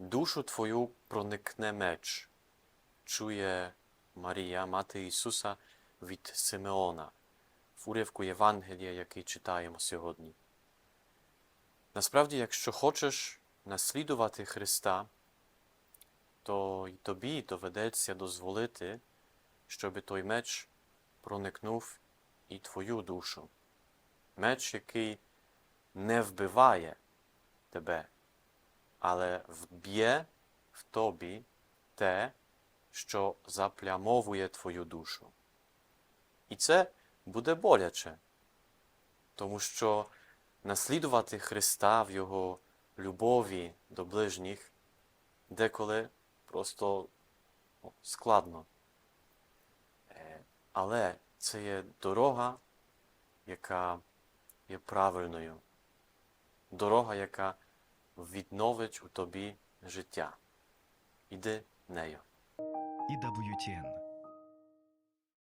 душу твою проникне меч, чує Марія, мати Ісуса від Симеона в уривку Євангелія, який читаємо сьогодні. Насправді, якщо хочеш наслідувати Христа, то й тобі доведеться дозволити, щоб той меч проникнув і твою душу. Меч, який не вбиває тебе, але вб'є в тобі те, що заплямовує твою душу. І це буде боляче, тому що наслідувати Христа в Його любові до ближніх деколи просто ну, складно. Е, Але це є дорога, яка є правильною. Дорога, яка відновить у тобі життя. Іди нею. EWTN